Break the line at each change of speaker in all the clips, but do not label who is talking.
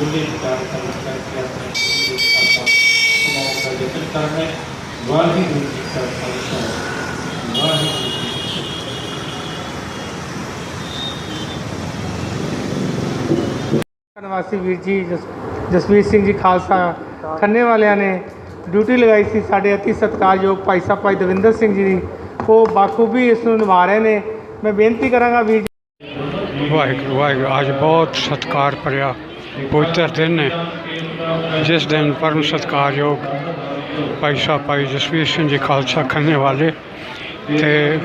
ਖੁੱਲੇ ਵਿਚਾਰ ਕਰਨ ਕਰਕੇ ਆਪਣੇ ਜੀਵਨ ਦੇ ਆਪਾਂ ਸਮਾਉਣ ਦਾ ਯਤਨ ਕਰਨਾ ਹੈ। ਵਾਹਿਗੁਰੂ ਜੀ ਕਾ ਖਾਲਸਾ। ਵਾਹਿਗੁਰੂ ਜੀ ਕੀ ਫਤਿਹ।
ਨਿਵਾਸੀ ਵੀਰ ਜੀ ਜਸ- ਜਸਵੀਰ ਸਿੰਘ ਜੀ ਖਾਲਸਾ। ਖੰਨੇ ਵਾਲਿਆਂ ਨੇ ਡਿਊਟੀ ਲਗਾਈ ਸੀ ਸਾਡੇ ਅਤੀ ਸਤਿਕਾਰਯੋਗ ਭਾਈ ਸਾਹਿਬ ਭਾਈ ਦਵਿੰਦਰ ਸਿੰਘ ਜੀ ਦੀ। ਉਹ ਬਾਖੂਬੀ ਇਸ ਨੂੰ ਨਿਭਾ ਰਹੇ ਨੇ। ਮੈਂ ਬੇਨਤੀ ਕਰਾਂਗਾ ਵੀਰ ਜੀ
ਵਾਹਿਗੁਰੂ ਵਾਹਿਗੁਰੂ ਅੱਜ ਬਹੁਤ ਸਤਿਕਾਰ ਭਰਿਆ। ਪਵਿੱਤਰ ਦਿਨ ਹੈ, ਜਿਸ ਦਿਨ ਪਰਮ ਸਤਿਕਾਰਯੋਗ ਭਾਈ ਸਾਹਿਬ, ਭਾਈ ਜਸਵੀਰ ਸਿੰਘ ਜੀ ਖਾਲਸਾ ਖੰਨੇ ਵਾਲੇ ਤੇ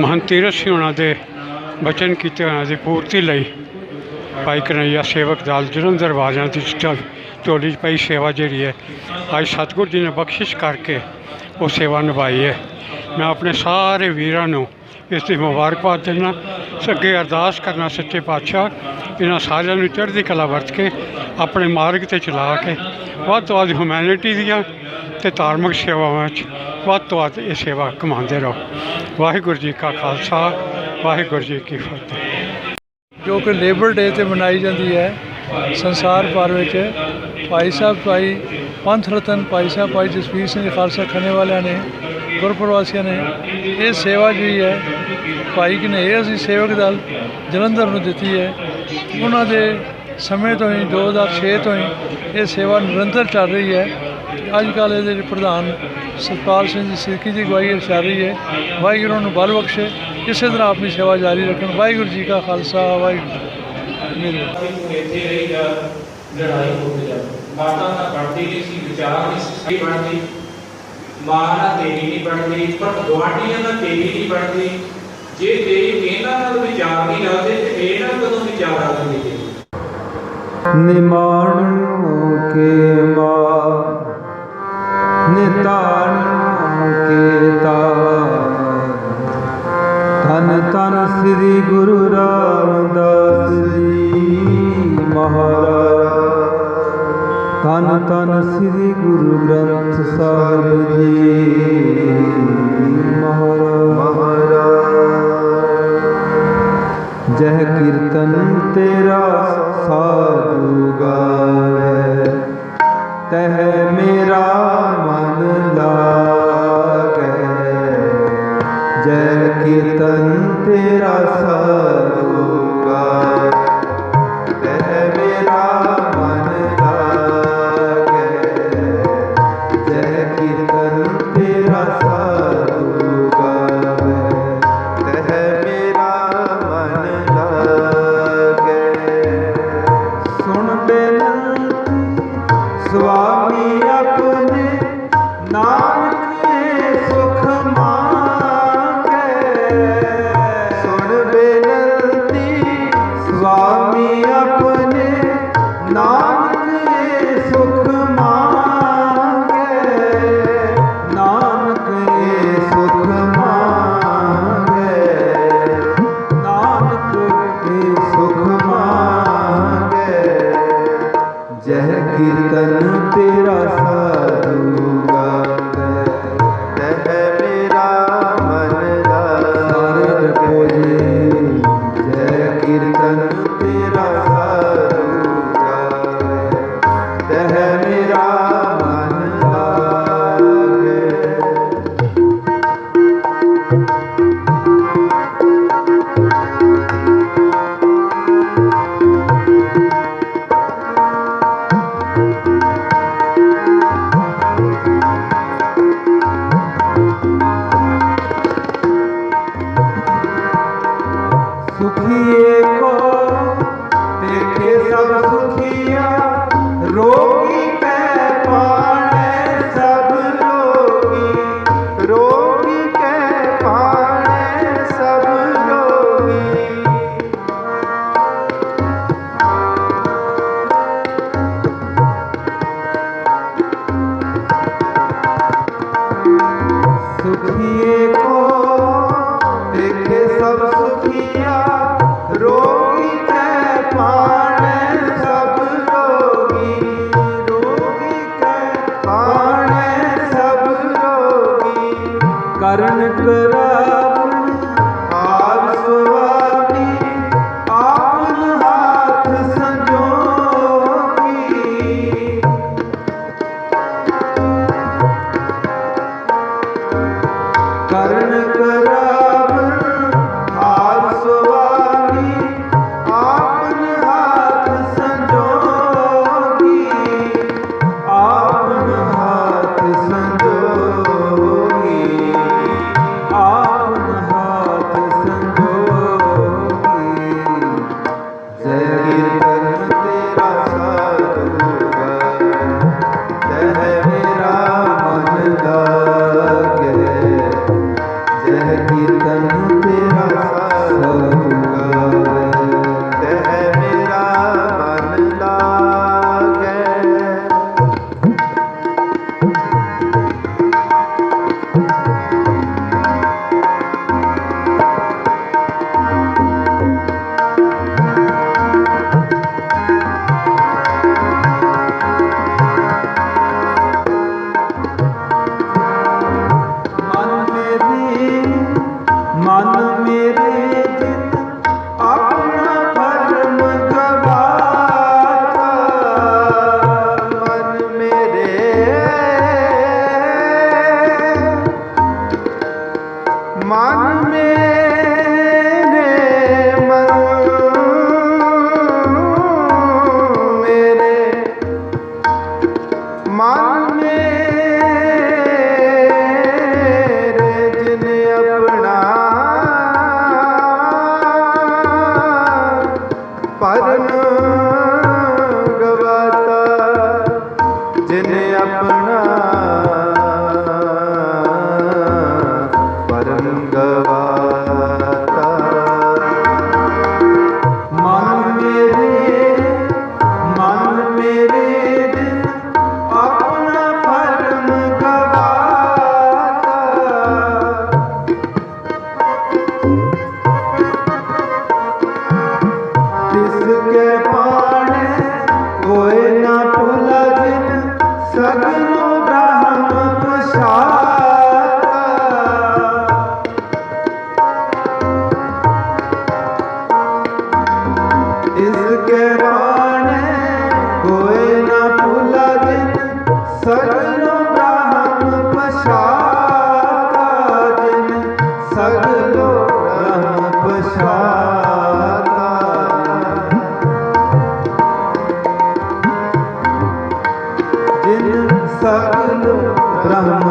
ਮਹੰਤ ਤੀਰਥ ਸਿੰਘ ਉਹਨਾਂ ਦੇ ਬਚਨ ਕੀਤੇ ਉਹਨਾਂ ਦੀ ਪੂਰਤੀ ਲਈ, ਭਾਈ ਕਨਈਆ ਸੇਵਕ ਦਲ ਜਲੰਧਰ ਵਾਲਿਆਂ ਦੀ ਝੋਲੀ 'ਚ ਪਈ ਸੇਵਾ ਜਿਹੜੀ ਹੈ, ਅੱਜ ਸਤਿਗੁਰੂ ਜੀ ਨੇ ਬਖਸ਼ਿਸ਼ ਕਰਕੇ ਉਹ ਸੇਵਾ ਨਿਭਾਈ ਹੈ। ਮੈਂ ਆਪਣੇ ਸਾਰੇ ਵੀਰਾਂ ਨੂੰ ਇਸ ਦੀ ਮੁਬਾਰਕਬਾਦ ਦਿੰਦਾ। ਸੱਗੇ ਅਰਦਾਸ ਕਰਨਾ ਸੱਚੇ ਪਾਤਸ਼ਾਹ, ਇਹਨਾਂ ਸਾਰਿਆਂ ਨੂੰ ਚੜ੍ਹਦੀ ਕਲਾ ਵਰਤ ਕੇ, ਆਪਣੇ ਮਾਰਗ ਤੇ ਚਲਾ ਕੇ, ਵੱਧ ਤੋਂ ਵੱਧ ਹਿਊਮੈਨਿਟੀ ਦੀਆਂ ਤੇ ਧਾਰਮਿਕ ਸੇਵਾਵਾਂ 'ਚ ਵੱਧ ਤੋਂ ਵੱਧ ਇਹ ਸੇਵਾ ਕਮਾਉਂਦੇ ਰਹੋ। ਵਾਹਿਗੁਰੂ ਜੀ ਕਾ ਖਾਲਸਾ, ਵਾਹਿਗੁਰੂ ਜੀ ਕੀ ਫਤਿਹ।
ਜੋ ਕਿ ਲੇਬਰ ਡੇ ਤੇ ਮਨਾਈ ਜਾਂਦੀ ਹੈ, ਸੰਸਾਰ ਭਰ ਵਿੱਚ, ਭਾਈ ਸਾਹਿਬ ਭਾਈ ਪੰਥ ਰਤਨ ਭਾਈ ਸਾਹਿਬ ਭਾਈ ਜਸਵੀਰ ਸਿੰਘ ਖਾਲਸਾ ਖੰਨੇ ਵਾਲਿਆਂ ਨੇ ਗੁਰਪ੍ਰਵਾਸੀਆਂ ਨੇ ਇਹ ਸੇਵਾ ਜਿਹੜੀ ਹੈ ਭਾਈ ਨੇ ਇਹ ਅਸੀਂ ਸੇਵਕ ਦਲ ਜਲੰਧਰ ਨੂੰ ਦਿੱਤੀ ਹੈ। ਉਹਨਾਂ ਦੇ ਸਮੇਂ ਤੋਂ ਹੀ 2006 ਤੋਂ ਹੀ ਇਹ ਸੇਵਾ ਨਿਰੰਤਰ ਚੱਲ ਰਹੀ ਹੈ। ਅੱਜ ਕੱਲ੍ਹ ਇਹਦੇ ਪ੍ਰਧਾਨ ਸਤਪਾਲ ਸਿੰਘ ਜੀ ਸਿੱਕੀ ਦੀ ਅਗਵਾਈ ਚੱਲ ਰਹੀ ਹੈ ਵਾਹਿਗੁਰੂ ਨੂੰ ਬਲ ਬਖਸ਼ੇ। ਇਸੇ ਤਰ੍ਹਾਂ ਆਪਣੀ ਸੇਵਾ ਜਾਰੀ ਰੱਖਣ। ਵਾਹਿਗੁਰੂ ਜੀ ਕਾ ਖਾਲਸਾ, ਵਾਹਿਗੁਰੂ ਜੀ
ਲੜਾਈ ਹੋ ਗਈ ਮਾਤਾ ਨਾ ਬਣਦੀ ਨਹੀਂ ਸੀ, ਵਿਚਾਰ ਨਹੀਂ ਸੀ ਬਣਦੀ ਮਾਂ ਨਾਲ ਤੇਰੀ ਨਹੀਂ ਬਣਦੀ, ਪਰ ਗੁਆਂਢੀਆਂ ਨਾਲ ਤੇਰੀ ਨਹੀਂ ਬਣਦੀ। ਜੇ ਤੇਰੀ ਇਹਨਾਂ ਨਾਲ ਵਿਚਾਰ ਨਹੀਂ ਰਲਦੇ ਤੇ ਇਹਨਾਂ ਕਦੋਂ ਵਿਚਾਰ ਰਲਣਗੇ
ਨਿਮਾਣੂ ਕੇ ਮਾ ਨਿਤਾਣੂ ਕੇ ਤਾ ਧੰਨ ਧੰਨ ਸ੍ਰੀ ਗੁਰੂ ਰਾਮਦਾਸ ਜੀ ਮਹਾਰਾਜ। ਧੰਨ ਧੰਨ ਸ੍ਰੀ ਗੁਰੂ তেরা Hare Rama ਸਗਲ ਬ੍ਰਹਮ